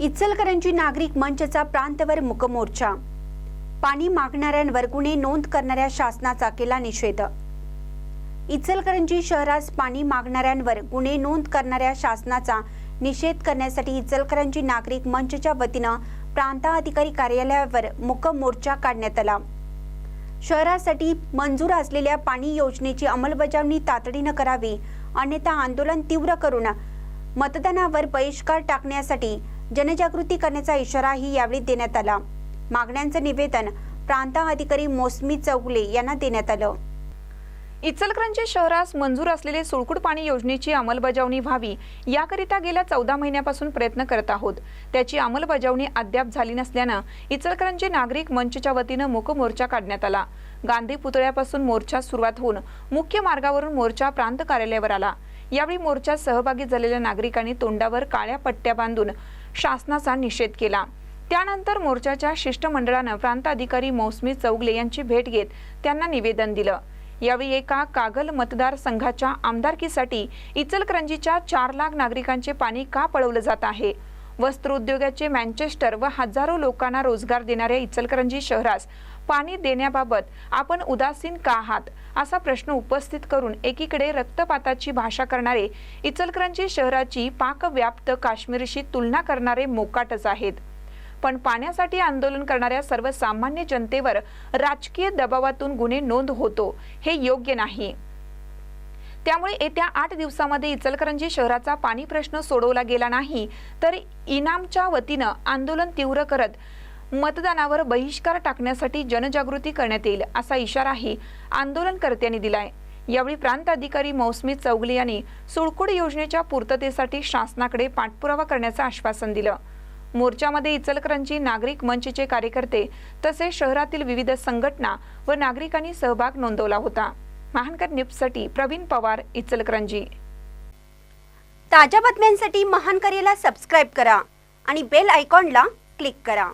इचलकरंजी नागरिक मंचचा प्रांतवर मुकमोर्चा. पाणी मागणाऱ्यांवर गुन्हे नोंद करणाऱ्या शासनाचा केला निषेध. इचलकरंजी शहरास पाणी मागणाऱ्यांवर गुन्हे नोंद करणाऱ्या शासनाचा निषेध करण्यासाठी इचलकरंजी नागरिक मंचच्या वतीनं प्रांताधिकारी कार्यालयावर मुकम मोर्चा काढण्यात आला. शहरासाठी मंजूर असलेल्या पाणी योजनेची अंमलबजावणी तातडीनं करावी अन्यथा आंदोलन तीव्र करून मतदानावर बहिष्कार टाकण्यासाठी जनजागृती करण्याचा इशाराही यावेळी देण्यात आला. मागण्यांचं निवेदन प्रांताधिकारी मोसमी चौगले यांना देण्यात आलं. इचलकरंजी शहरास मंजूर असलेले सुळकुट पाणी योजनेची अंमलबजावणी व्हावी याकरिता गेल्या चौदा महिन्यापासून प्रयत्न करत आहोत. त्याची अंमलबजावणी अद्याप झाली नसल्यानं इचलकरंजी नागरिक मंचच्या वतीनं मूक मोर्चा काढण्यात आला. गांधी पुतळ्यापासून मोर्चा सुरुवात होऊन मुख्य मार्गावरून मोर्चा प्रांत कार्यालयावर आला. यावेळी मोर्चात सहभागी झालेल्या नागरिकांनी तोंडावर काळ्या पट्ट्या बांधून शासनाचा निषेध केला. त्यानंतर मोर्चाच्या शिष्टमंडळानं प्रांताधिकारी मौसमी चौगले यांची भेट घेत त्यांना निवेदन दिलं. यावेळी एका कागल मतदारसंघाच्या आमदारकीसाठी इचलकरंजीच्या चार लाख नागरिकांचे पाणी का पळवलं जात आहे? वस्त्रोद्योगाचे मँचेस्टर व हजारो लोकांना रोजगार देणाऱ्या इचलकरंजी शहरास पाणी देण्याबाबत आपण उदासीन का आहात? असा प्रश्न उपस्थित करून एकीकडे रक्तपाताची भाषा करणारे इचलकरंजी शहराची पाकव्याप्त काश्मीरशी तुलना करणारे मोकाटच आहेत. पण पाण्यासाठी आंदोलन करणाऱ्या सर्वसामान्य जनतेवर राजकीय दबावातून गुन्हे नोंद होतो हे योग्य नाही. त्यामुळे येत्या आठ दिवसामध्ये इचलकरंजी शहराचा पाणी प्रश्न सोडवला गेला नाही तर इनामच्या वतीनं आंदोलन तीव्र करत मतदानावर बहिष्कार टाकण्यासाठी जनजागृती करण्यात येईल असा इशाराही आंदोलनकर्त्यांनी दिलाय. यावेळी प्रांत अधिकारी मौसमी चौगले यांनी सुळकुड योजनेच्या पूर्ततेसाठी शासनाकडे पाठपुरावा करण्याचं आश्वासन दिलं. मोर्चामध्ये इचलकरंजी नागरिक मंचचे कार्यकर्ते तसेच शहरातील विविध संघटना व नागरिकांनी सहभाग नोंदवला होता. महानकर न्यूजसाठी प्रवीण पवार इचलकरंजी. ताज्या बातम्यांसाठी महान करेला सबस्क्राईब करा आणि बेल आयकॉनला क्लिक करा.